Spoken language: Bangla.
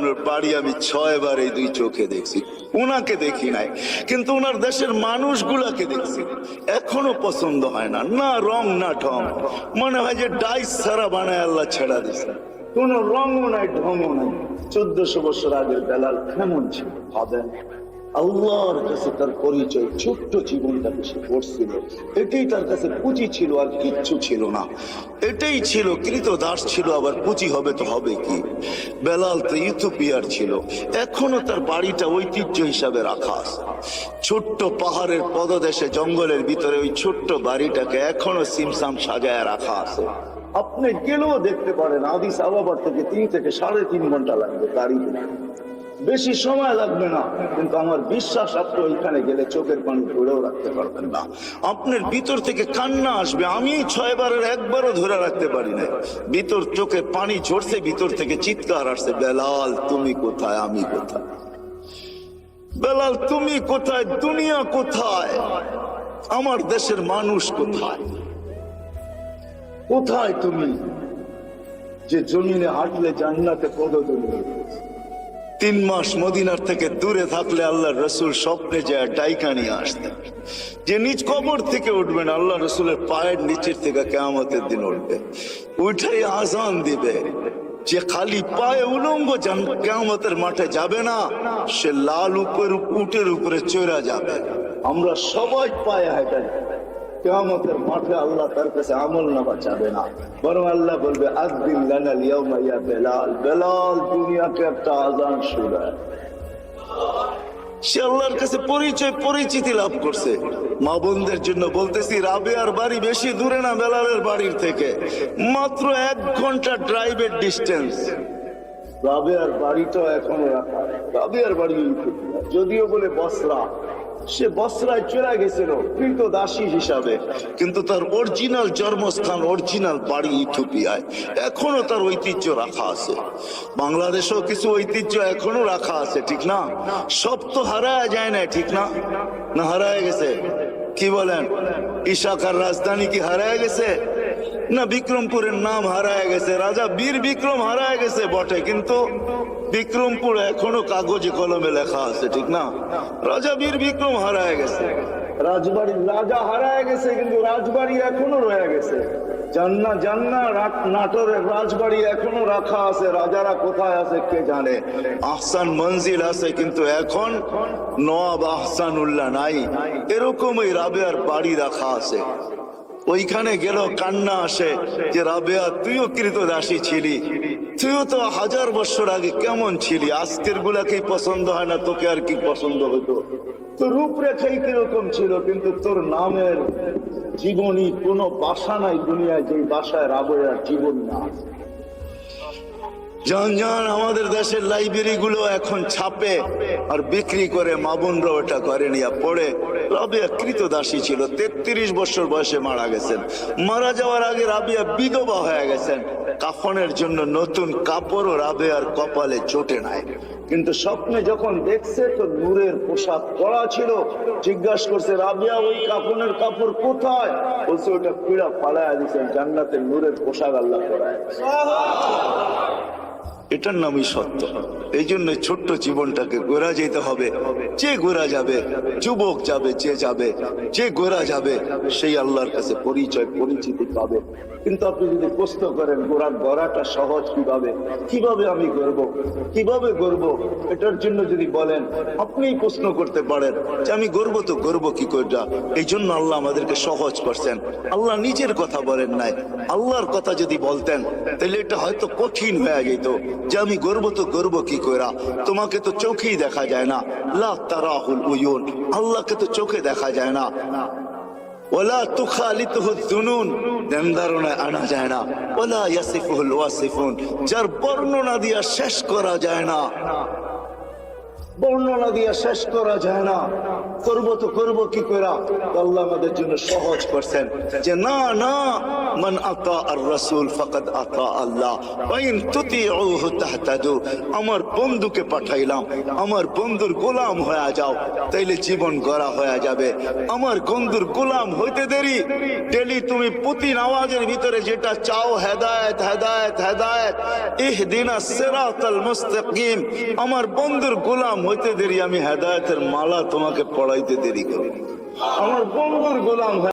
রাদিয়াল্লাহুর বাড়ি আমি ছয়বার এই দুই চোখে দেখছি। উনাকে দেখি নাই, কিন্তু ওনার দেশের মানুষগুলাকে দেখছি। এখনও পছন্দ হয় না না রং, না ঢং। মনে হয় যে ডাইস সারা বানায় আল্লাহ ছেড়া দিছে। কোন রঙও নাই, ঢংও নাই। চোদ্দশো বছর আগের বেলাল কেমন ছিল, ভাবেন। আল্লাহর কাছে তার পরিচয়, ছোট্ট জীবনটাকে সে করছিল। এটাই তার কাছে পুঁজি ছিল আর কিচ্ছু ছিল না। এটাই ছিল কৃত দাস ছিল, আবার পুঁজি হবে তো হবে কি? বেলাল তো ইথোপিয়ার ছিল। এখনও তার বাড়িটা ঐতিহ্য হিসাবে রাখা আছে। ছোট্ট পাহাড়ের পদদেশে, জঙ্গলের ভিতরে ওই ছোট্ট বাড়িটাকে এখনও সিমসাম সাজায় রাখা আছে। আপনি গেলেও দেখতে পারেন, আদিস আবাবার থেকে তিন থেকে সাড়ে তিন ঘণ্টা লাগবে গাড়িতে। বেশি সময় লাগবে না, কিন্তু আমার বিশ্বাস আপনি ওইখানে গেলে চোখের পানি ধরেও রাখতে পারবেন না। আপনার ভিতর থেকে কান্না আসবে, আমি ছয় বারের একবারও ধরে রাখতে পারি না ভিতর চোখে পানি ঝরছে, ভিতর থেকে চিৎকার আসছে, বেলাল, তুমি কোথায়? আমি কোথায়? বেলাল, তুমি কোথায়? দুনিয়া কোথায়? আমার দেশের মানুষ কোথায়? কোথায় তুমি? যে জমিনে হাঁটলে জান্নাতে পদদলি তিন মাস মদিনার থেকে দূরে থাকলে আল্লাহ রসুল স্বপ্নে যায় ডাইকা নিয়ে আসতেন যে নিজ কবর থেকে উঠবেন, আল্লাহ রসুলের পায়ের নিচের থেকে কেয়ামতের দিন উঠবে। উঠাই আজান দিবে। যে খালি পায়ে উলঙ্গ যান কেয়ামতের মাঠে যাবে না, সে লাল উপর উটের উপরে চড়া যাবে। আমরা সবাই পায়ে হেঁটে যাব। কেয়ামতের মাঠে আল্লাহ তার কাছে আমল নামা চাবে না। বরং আল্লাহ বলবে লানাল ইয়াউমা ইয়া বেলাল। বেলাল দুনিয়াকে একটা আজান শুনায় সে আল্লাহর কাছে পরিচয়, পরিচিতি লাভ করছে। মা বোনদের জন্য বলতেছি, রাবেয়ার বাড়ি বেশি দূরে না বেলালের বাড়ির থেকে। মাত্র এক ঘণ্টা ড্রাইভের ডিস্টেন্স রাবেয়ার বাড়িটাও এখনও রাখা। রাবেয়ার বাড়ি যদিও বলে বসরা সে বসরায় চলে গেছিল কিন্তু দাসী হিসাবে। কিন্তু তার অরিজিনাল জন্মস্থান অরিজিনাল বাড়ি ইথোপিয়ায় এখনও তার ঐতিহ্য রাখা আছে। বাংলাদেশও কিছু ঐতিহ্য এখনও রাখা আছে, ঠিক না? সব তো হারায় যায় না ঠিক না? না হারায় গেছে? কি বলেন? ইশাকার রাজধানী কি হারায় গেছে? না, বিক্রমপুরের নাম হারায় গেছে। রাজা বীর বিক্রম হারায় গেছে বটে, কিন্তু বিক্রমপুর এখনও কাগজে কলমে লেখা আছে, ঠিক না? রাজা বীর বিক্রম হারায় গেছে। রাজবাড়ির রাজা হারায় গেছে, কিন্তু রাজবাড়ি এখনও রয়ে গেছে। জান্না জান্না নাটোরের রাজবাড়ি এখনও রাখা আছে, রাজারা কোথায় আছে কে জানে? আহসান মঞ্জিল আছে, কিন্তু এখন নবাব আহসানুল্লাহ নাই। এরকমই রাবেয়ার বাড়ি রাখা আছে। ওইখানে গেল, কান্না আসে যে, রাবেয়া, তুইও কৃত দাসী ছিলি। তুইও তো হাজার বছর আগে কেমন ছিলি? আজকের গুলাকেই পছন্দ হয় না? তোকে আর কি পছন্দ হতো তো রূপরেখাই কীরকম ছিল, কিন্তু তোর নামের জীবনী কোনো বাসা নাই দুনিয়ায় যে বাসায় রাবেয়ার জীবন না। আছে। জান আমাদের দেশের লাইব্রেরি গুলো এখন ছাপে আর বিক্রি করে মাবুনরা ওটা করেন। ইয়া পড়ে রাবিয়া কৃতদাসী ছিল, তেত্রিশ বছর বয়সে মারা গেছেন। মারা যাওয়ার আগে রাবিয়া বিধবা হয়ে গেছেন। কাফনের জন্য নতুন কাপড়ও রাবেয়ার কপালে চোটে নাই। কিন্তু স্বপ্নে যখন দেখছে, তো নূরের পোশাক পরা ছিল। জিজ্ঞাসা করছে, রাবিয়া, ওই কাপড়ের কাপড় কোথায়? বলছে ওটা পিড়া পালায় দিচ্ছেন জান্নাতের নূরের পোশাক আল্লাহ পরায় এটার নামই সত্য। এই জন্য ছোট্ট জীবনটাকে গোরা যেতে হবে। যে গোরা যাবে, যুবক যাবে, যে যাবে, যে গোরা যাবে, সেই আল্লাহর কাছে পরিচয়, পরিচিতি পাবে। কিন্তু আপনি যদি প্রশ্ন করেন গোড়ার গড়াটা সহজ কীভাবে? কীভাবে আমি গর্ব কীভাবে গর্ব এটার জন্য যদি বলেন, আপনিই প্রশ্ন করতে পারেন যে আমি গর্ব তো গর্ব কি করবা এই জন্য আল্লাহ আমাদেরকে সহজ করছেন। আল্লাহ নিজের কথা বলেন নাই। আল্লাহর কথা যদি বলতেন, তাহলে এটা হয়তো কঠিন হয়ে যেত। যে আমি গর্ব তো গর্ব কি করা তোমাকে তো চোখেই দেখা যায় না। লা তারাহুল উয়ুন। আল্লাহকে তো চোখে দেখা যায় না। ওলা তুখালিতুহু যুনুন। ধ্যান ধারণায় আনা যায় না। ওলা ইয়াসিফুল ওয়াসিফুন। যার বর্ণনা দিয়া শেষ করা যায় না। বর্ণনা দিয়ে শেষ করা যায় না। করব তো করব কি করা আল্লাহ আমাদের জন্য সহজ করছেন যে, না না, মান আতা আর রাসূল ফাকাদ আতা আল্লাহ। ওয়াইন তুতিউহু তাহতাদু। আমার বন্ধুকে পাঠাইলাম। আমার বন্ধুর গোলাম হয়ে যাও। তাইলে জীবন গড়া হয়ে যাবে। আমার বন্ধুর গোলাম হইতে দেরি। ডেলি তুমি প্রতি নামাজের ভিতরে যেটা চাও, হেদায়েত হেদায়েত হেদায়েত। ইহদিনা সিরাতাল মুস্তাকিম। আমার বন্ধুর গোলাম হইতে দেরি আমি হেদায়তের মালা তোমাকে পড়াইতে দেরি করি। আমার বন্ধুর গোলাম